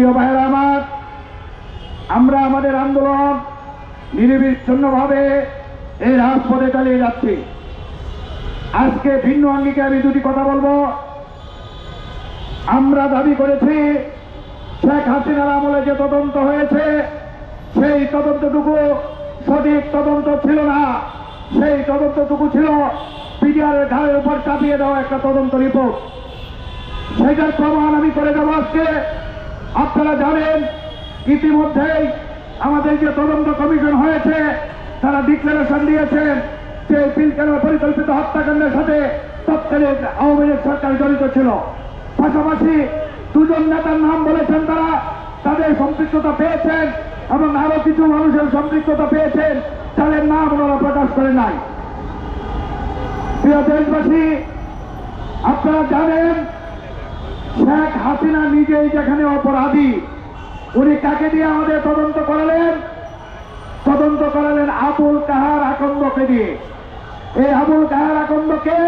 প্রিয় ভাইয়েরা আমার, আমরা আমাদের আন্দোলন নিরবিচ্ছিন্নভাবে এই রাজপথে চালিয়ে যাচ্ছি। আজকে ভিন্ন আঙ্গিকে আমি দুটি কথা বলব। আমরা দাবি করেছি, শেখ হাসিনার আমলে যে তদন্ত হয়েছে, সেই তদন্তটুকু সঠিক তদন্ত ছিল না। সেই তদন্তটুকু ছিল পিডিআরের ঘাড়ের উপর চাপিয়ে দেওয়া একটা তদন্ত রিপোর্ট। সেটার প্রমাণ আমি করে দেবো আজকে। আপনারা জানেন, ইতিমধ্যেই আমাদের যে তদন্ত কমিশন হয়েছে, তারা ডিক্লারেশন দিয়েছেন যে পিলকানের পরিকল্পিত হত্যাকাণ্ডের সাথে তৎকালীন আওয়ামী লীগ সরকার জড়িত ছিল। পাশাপাশি দুজন নেতার নাম বলেছেন তারা, তাদের সম্পৃক্ততা পেয়েছেন এবং আরও কিছু মানুষের সম্পৃক্ততা পেয়েছেন, তাদের নাম ওনারা প্রকাশ করে নাই। প্রিয় দেশবাসী, আপনারা জানেন শেখ হাসিনা নিজেই যেখানে অপরাধী, উনি কাকে দিয়ে আমাদের তদন্ত করালেন? তদন্ত করালেন আবুল কাহার আকন্দকে দিয়ে। এই আবুল কাহার আকন্দকে?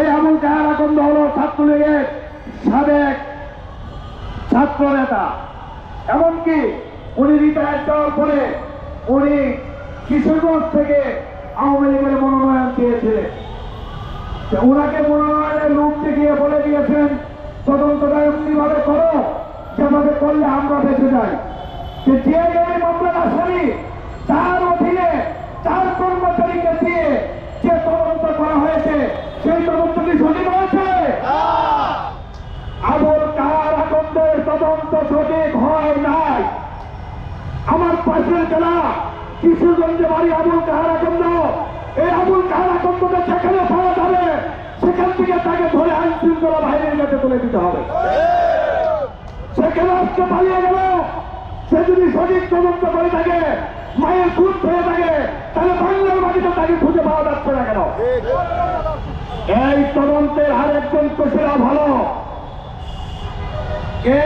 এই আবুল কাহার আকন্দ হল ছাত্রলীগের সাবেক ছাত্র নেতা এমনকি উনি রিটায়ার দেওয়ার পরে উনি কিশোরগঞ্জ থেকে আওয়ামী লীগের মনোনয়ন দিয়েছিলেন। ওনাকে মনোনয়নের লোক দেখিয়ে বলে দিয়েছেন তদন্তটা এমনি ভাবে করো যেভাবে করলে আমরা বেঁচে যাই যে এই মামলার আসামি তার অধীনে তার কর্মচারীকে দিয়ে যে তদন্ত করা হয়েছে সেই তদন্ত কি সঠিক হয়েছে? আবুল কার আকন্দের তদন্ত সঠিক হয় নাই। আমার পাশের জেলা কিশোরগঞ্জে বাড়ি আবুল কাহার আকন্দ এই আবুল কাহার আকন্দকে যেখানে পাওয়া যাবে সেখান থেকে তাকে ধরে আইন শৃঙ্খলা তুলে দিতে হবে। সেখানে আজকে পালিয়ে গেল। সে যদি সঠিক তদন্ত করে থাকে, মায়ের দুধ হয়ে থাকে, তাহলে বাংলার মাটিতে তাকে খুঁজে পাওয়া যাচ্ছে না কেন? এই তদন্তের আরেকজন কোষেরা ভালো। কে?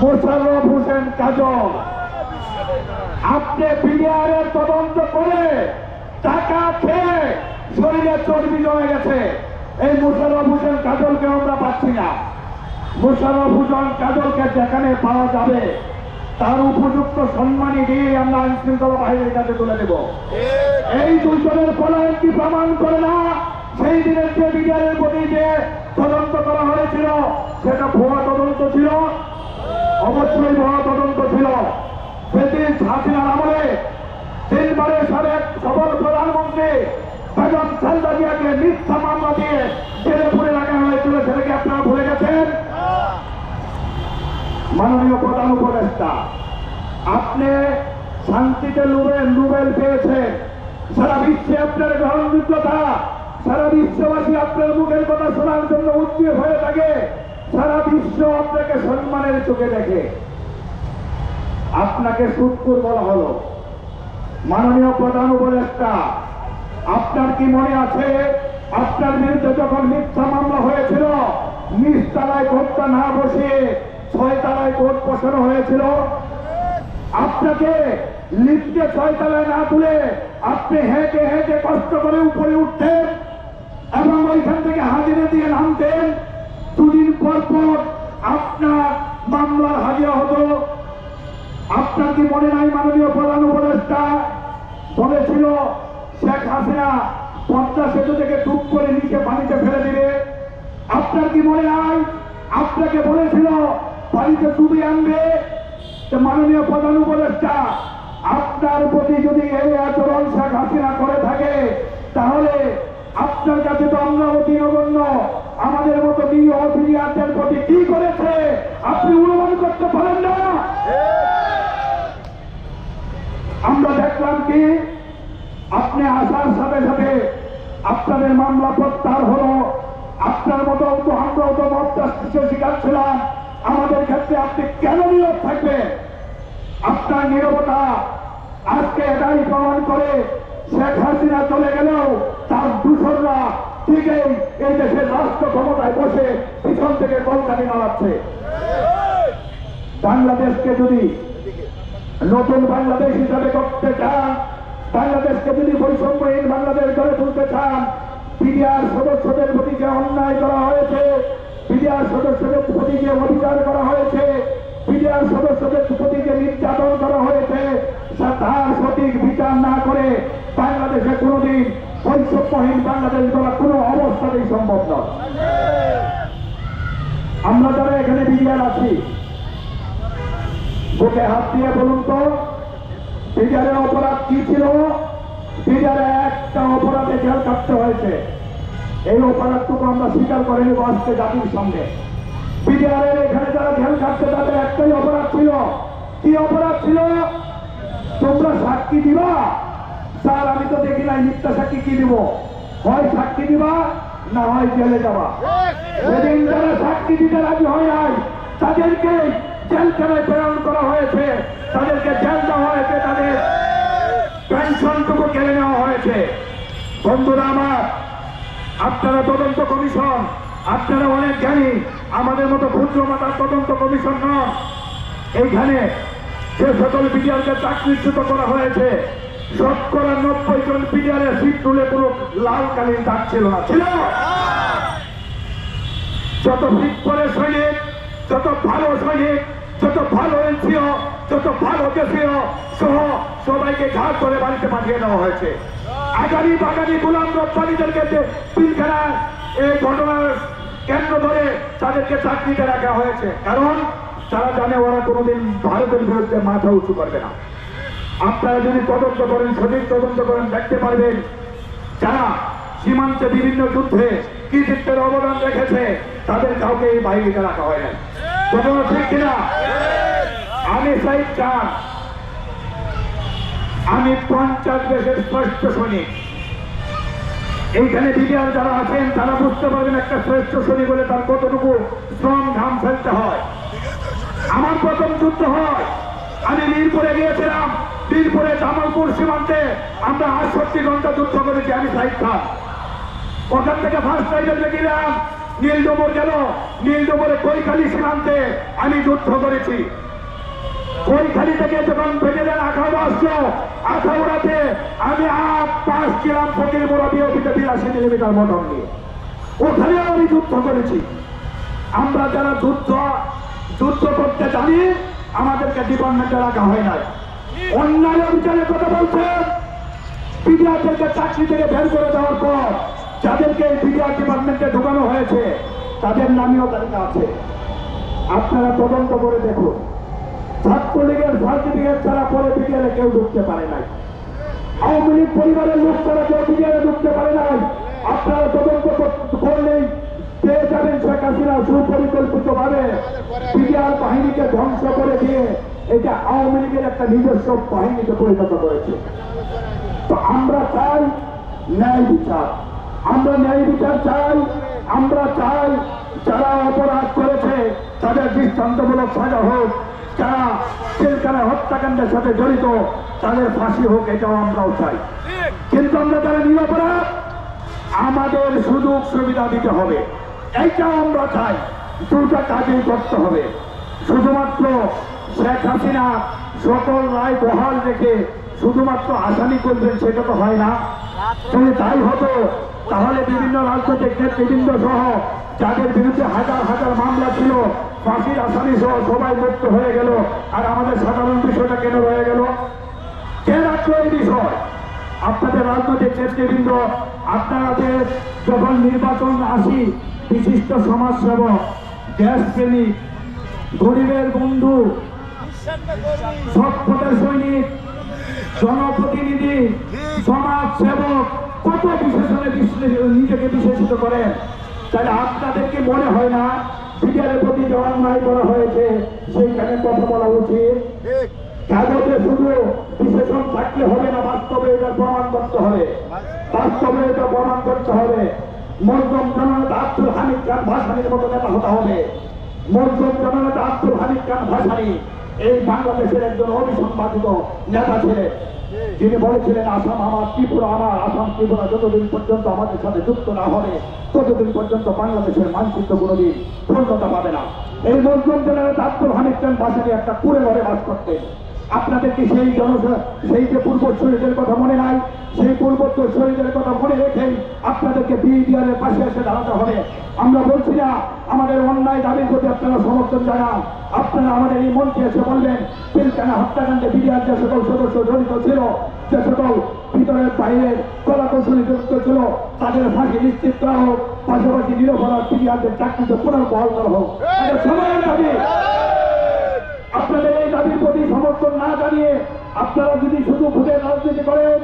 মোশাররফ হোসেন কাজল। আপনি বিডিআরের তদন্ত করে টাকা খেয়ে শরীরে চর্বি জমে গেছে। এই মোশাররফ হোসেন কাজলকে আমরা পাচ্ছি না। মোশাররফ হোসেন কাজলকে যেখানে পাওয়া যাবে, তার উপযুক্ত সম্মানী দিয়ে আমরা আইন শৃঙ্খলা বাহিনীর কাছে তুলে দেব। এই দুজনের পলায়ন কি প্রমাণ করে না? সেই দিনের যে বিডিআরের প্রতি যে তদন্ত করা হয়েছিল, সেটা ভুয়া তদন্ত ছিল? অবশ্যই ভুয়া তদন্ত ছিল। ব্রিটিশ হাসিনার আমলে তিনবারের সাবেক সফল প্রধানমন্ত্রী বিশ্ববাসী আপনার মুখের কথা শোনার জন্য উদ্যোগ হয়ে থাকে। সারা বিশ্ব আপনাকে সম্মানের চোখে দেখে। আপনাকে সুৎকুর বলা হলো। মাননীয় প্রধান উপদেষ্টা আপনার কি মনে আছে? আপনার বিরুদ্ধে যখন মিথ্যা মামলা হয়েছিল, নিচতলায় কোর্টটা না বসিয়ে ছয় তলায় কোর্ট বসানো হয়েছিল। আপনাকে লিফটে ছয় তলায় না তুলে আপনি হেঁটে হেঁটে কষ্ট করে উপরে উঠতেন এবং ওইখান থেকে হাজিরা দিয়ে নামতেন। দুদিন পর পর আপনার মামলার হাজিরা হতো। আপনার কি মনে নাই মাননীয় প্রধান উপদেষ্টা? বলেছিল শেখ হাসিনা পদ্মা সেতু থেকে টুপ করে নিচে পানিতে ফেলে দিবে। আপনার কি মনে নাই আপনাকে বলেছিল পানিতে ডুবে আনবে। মাননীয় প্রধান উপদেষ্টা, আপনার প্রতি যদি এই আচরণ শেখ হাসিনা করে থাকে, তাহলে আপনার কাছে তো আমরা অতি নগণ্য। আমাদের মতো নিরীহ ফিরিয়াদের প্রতি কি করেছে? আপনি অনুমান করতে পারেন না? আমরা দেখলাম কি আপনি আসার সাথে সাথে আপনাদের মামলা প্রত্যাহার হলো। আপনার মতো তো আমরা তো মত্তাস্তিষ্য শিকার ছিলাম। আমাদের ক্ষেত্রে আপনি কেন নীরব থাকবেন? আপনার নীরবতা আজকে এটাই প্রমাণ করে শেখ হাসিনা চলে গেলেও তার দূষণরা ঠিকই এই দেশের রাষ্ট্র ক্ষমতায় বসে পিছন থেকে কলকাতি নাড়াচ্ছে। বাংলাদেশকে যদি নতুন বাংলাদেশ হিসাবে করতে চান বাংলাদেশকে যদি বৈষম্যহীন বাংলাদেশ গড়ে তুলতে চান। বিডিআর সদস্যদের প্রতি যে অন্যায় করা হয়েছে। বিডিআর সদস্যদের প্রতি যে অবিচার করা হয়েছে। বিডিআর সদস্যদের প্রতি যে নির্যাতন করা হয়েছে। তার সঠিক বিচার না করে বাংলাদেশে কোনোদিন বৈষম্যহীন বাংলাদেশ করা কোনো অবস্থাতেই সম্ভব নয়। আমরা যারা এখানে বিডিআর আছি, বুকে হাত দিয়ে বলুন তো। বিডিআরের অপরাধ কি ছিল? বিডিআরে একটা অপরাধে জেল কাটতে হয়েছে। এই অপরাধটুকু আমরা স্বীকার করে নেব আজকে জাতির সঙ্গে। বিডিআরের এখানে যারা জেল কাটছে তাদের একটাই অপরাধ ছিল। কি অপরাধ ছিল? তোমরা সাক্ষী দিবা? স্যার আমি তো দেখি নাই মিথ্যা সাক্ষী কি দিব? হয় সাক্ষী দিবা না হয় জেলে যাবা। সেদিন যারা সাক্ষী দিতে রাজি হয় নাই তাদেরকে জেলখানায় প্রেরণ করা হয়েছে, তাদেরকে জেল দেওয়া হয়েছে, তাদের পেনশনটুকু কেড়ে নেওয়া হয়েছে। বন্ধুরা আমার, আপনারা তদন্ত কমিশন, আপনারা অনেক জ্ঞানী, আমাদের মতো ক্ষুদ্র মাতার তদন্ত কমিশন নন। এইখানে যে সকল বিডিআরকে চাকরিচ্যুত করা হয়েছে শতকরা নব্বই জন বিডিআরের সিট তুলে কোনো লাল কালির দাগ ছিল না। ছিল! যত ফিট করে সৈনিক যত ভালো সৈনিক, যত ভালো এনসিও, যত ভালো দেশীয় সহ সবাইকে ঘাট করে বাড়িতে পাঠিয়ে দেওয়া হয়েছে। আগামী বাগানি গোলাম রপ্তানিদেরকে যে পিলখানা এই ঘটনার কেন্দ্র ধরে তাদেরকে চাকরিতে রাখা হয়েছে। কারণ তারা জানে ওরা কোনোদিন ভারতের বিরুদ্ধে মাথা উঁচু করবে না। আপনারা যদি তদন্ত করেন, সঠিক তদন্ত করেন, দেখতে পারবেন যারা সীমান্তে বিভিন্ন যুদ্ধে কৃতিত্বের অবদান রেখেছে, তাদের কাউকে এই বাহিনীতে রাখা হয় না কথা ঠিক কিনা? আমি সাইদ চান আমি পঞ্চাশ দেশের শ্রেষ্ঠ সৈনিক। এইখানে বিডিআর যারা আছেন, তারা বুঝতে পারবেন একটা শ্রেষ্ঠ সৈনিক বলে তার কতটুকু শ্রম ঘাম ফেলতে হয়। আমার প্রথম যুদ্ধ হয়। আমি মিরপুরে গিয়েছিলাম, মিরপুরে জামালপুর সীমান্তে। আমরা আটষট্টি ঘণ্টা যুদ্ধ করেছি, আমি সাইড খান। ওখান থেকে ফার্স্ট টাইমে গেলাম। নীলডোবর গেল নীলডোবরে কৈখালী সীমান্তে আমি যুদ্ধ করেছি। কৈখালী থেকে যখন দেন আখাউড়া আসলো আখাউড়াতে আমি আট, পাঁচ ছিলাম ফকির দিয়ে অফিসে বিরাশি মিলিমিটার মোটর নিয়ে। ওখানেও আমি যুদ্ধ করেছি। আমরা যারা যুদ্ধ যুদ্ধ করতে জানি, আমাদেরকে ডিপার্টমেন্টে রাখা হয় না অন্যায় অভিযানের কথা বলছেন। বিডিআরদেরকে চাকরি থেকে বের করে দেওয়ার পর যাদেরকে বিডিআর ডিপার্টমেন্টে ঢোকানো হয়েছে, তাদের নামেও তালিকা আছে। আপনারা তদন্ত করে দেখুন। ছাত্রলীগের সার্টিফিকেট ছাড়া পরে বিডিআরে কেউ ঢুকতে পারে নাই। আওয়ামী লীগ পরিবারের লোক ছাড়া কেউ বিডিআরে ঢুকতে পারে নাই। আপনারা তদন্ত করলেই পেয়ে যাবেন শেখ হাসিনা সুপরিকল্পিত ভাবে বিডিআর বাহিনীকে ধ্বংস করে দিয়ে এটা আওয়ামী লীগের একটা নিজস্ব বাহিনীতে পরিণত করেছে। তো আমরা চাই ন্যায় বিচার। আমরা ন্যায় বিচার চাই, আমরা চাই যারা অপরাধ করেছে তাদের দৃষ্টান্তমূলক সাজা হোক, যারা তেলকারা হত্যাকাণ্ডের সাথে জড়িত, তাদের ফাঁসি হোক, এটাও আমরাও চাই। কিন্তু আমরা যারা নিরপরাধ, আমাদের সুযোগ সুবিধা দিতে হবে। এইটাও আমরা চাই, দুটা কাজই করতে হবে। শুধুমাত্র শেখ হাসিনা সকল রায় বহাল রেখে শুধুমাত্র আসামি করবেন সেটা তো হয় না। তাই হতো তাহলে বিভিন্ন রাজনৈতিক নেতৃবৃন্দ সহ যাদের বিরুদ্ধে হাজার হাজার মামলা ছিল, ফাঁসির আসামি সহ সবাই মুক্ত হয়ে গেল। আর আমাদের সাধারণ বিষয়টা কেন রয়ে গেল? কে রাখল এই বিষয়? আপনাদের রাজনৈতিক নেতৃবৃন্দ আপনাদের যখন নির্বাচন আসি, বিশিষ্ট সমাজসেবক দেশপ্রেমিক গরিবের বন্ধু, সভ্যতার সৈনিক, জনপ্রতিনিধি সমাজ সেবক কত বিশেষণে বিশ্লেষ- নিজেকে বিশেষিত করেন। তাহলে আপনাদেরকে মনে হয় না বিজ্ঞানের প্রতি যে অন্যায় করা হয়েছে সেইখানে কথা বলা উচিত। কাগজে শুধু বিশেষণ থাকলে হবে না বাস্তবে এটা প্রমাণ করতে হবে। বাস্তবে এটা প্রমাণ করতে হবে। মজলুম জননেতা আব্দুল হামিদ খান ভাসানির মতো নেতা হতে হবে। মজলুম জননেতা আব্দুল হামিদ খান ভাসানি। এই বাংলাদেশের একজন অভিসম্পাদিত নেতা ছিলেন। যিনি বলেছিলেন, আসাম আমার, ত্রিপুরা আমার, আসাম, ত্রিপুরা যতদিন পর্যন্ত আমাদের সাথে যুক্ত না হবে, ততদিন পর্যন্ত বাংলাদেশের মানচিত্র কোনোদিন পূর্ণতা পাবে না। এই মজলুম জেলার আব্দুল হামিদ খান একটা কুড়ে ঘরে বাস করতেন। আপনাদেরকে সেই জন সেই যে পূর্বশরীরের কথা মনে নাই, সেই পূর্বোত্তর শরীরের কথা মনে রেখেই আপনাদেরকে বিডিআরের পাশে এসে দাঁড়াতে হবে। আমরা বলছি না, আমাদের অন্যায় দাবির প্রতি আপনারা সমর্থন জানান। আপনারা আমাদের এই মঞ্চে এসে বলবেন পিলকানা হত্যাকাণ্ডে বিডিআর যে সকল সদস্য জড়িত ছিল, যে সকল ভিতরের বাইরের কলাকৌশলী জড়িত ছিল, তাদের ফাঁসি নিশ্চিত করা হোক, পাশাপাশি নিরপরাধ বিডিআরদের চাকরিতে পুনর্বহাল করা হোক। সময়ের দাবি আপনাদের এই দাবির প্রতি সমর্থন না জানিয়ে আপনারা যদি শুধু ভোটের রাজনীতি করেন,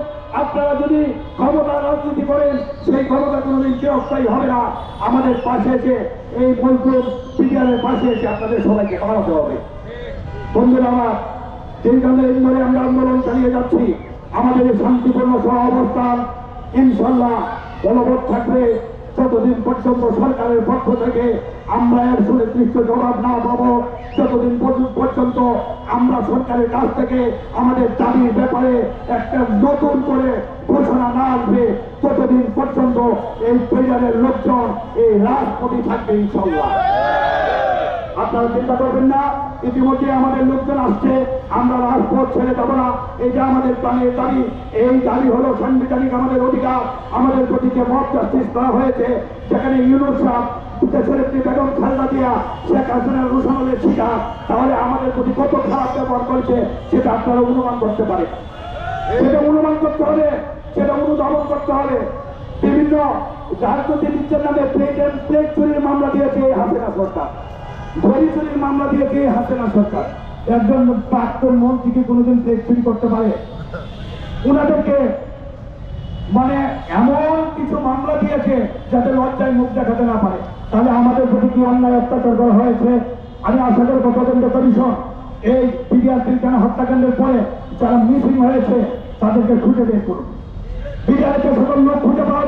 আপনারা যদি ক্ষমতা রাজনীতি করেন, সেই ক্ষমতা কোনোদিন চিরস্থায়ী হবে না। আমাদের পাশে এসে, এই মজদুর পিডিআরের পাশে এসে আপনাদের সবাইকে দাঁড়াতে হবে। বন্ধুরা আমার দীর্ঘদিন ধরে আমরা আন্দোলন চালিয়ে যাচ্ছি, আমাদের শান্তিপূর্ণ সহ অবস্থান ইনশাল্লাহ বলবৎ থাকবে। যতদিন পর্যন্ত সরকারের পক্ষ থেকে আমরা এর সুনির্দিষ্ট জবাব না পাবো, যতদিন পর্যন্ত আমরা সরকারের কাছ থেকে আমাদের দাবির ব্যাপারে একটা নতুন করে ঘোষণা না আসবে, ততদিন পর্যন্ত এই পরিবারের লোকজন এই রাজপথে থাকবে ইনশাল্লাহ আপনারা চিন্তা করবেন না, ইতিমধ্যে আমাদের লোকজন আসছে, আমরা রাজপথ ছেড়ে যাব না। এই যে আমাদের প্রাণের দাবি, এই দাবি হলো সাংবিধানিক আমাদের অধিকার। আমাদের প্রতি যে মত জাস্টিস করা হয়েছে সেখানে ইউনুস সাহেব দেশের শিকার, তাহলে আমাদের আপনারা অনুমান করতে পারে অনুমান করতে সেটা করতে হবে। বিভিন্ন রাজনৈতিক নামে মামলা দিয়েছে হাসিনা সরকার। ঘড়ি চুরির মামলা দিয়েছে এই হাসিনা সরকার? একজন প্রাক্তন মন্ত্রীকে কোনোদিন চুরি করতে পারে? ওনাদেরকে মানে এমন কিছু মামলা দিয়েছে যাতে লজ্জায় মুখ দেখাতে না পারে। তাহলে আমাদের প্রতি কি অন্যায় অত্যাচার করা হয়েছে? আমি আশা করব তদন্ত কমিশন এই বিডিআর কেন হত্যাকাণ্ডের পরে যারা মিসিং হয়েছে, তাদেরকে খুঁজে বের করুন। বিডিআরকে সকল লোক খুঁজে পাওয়া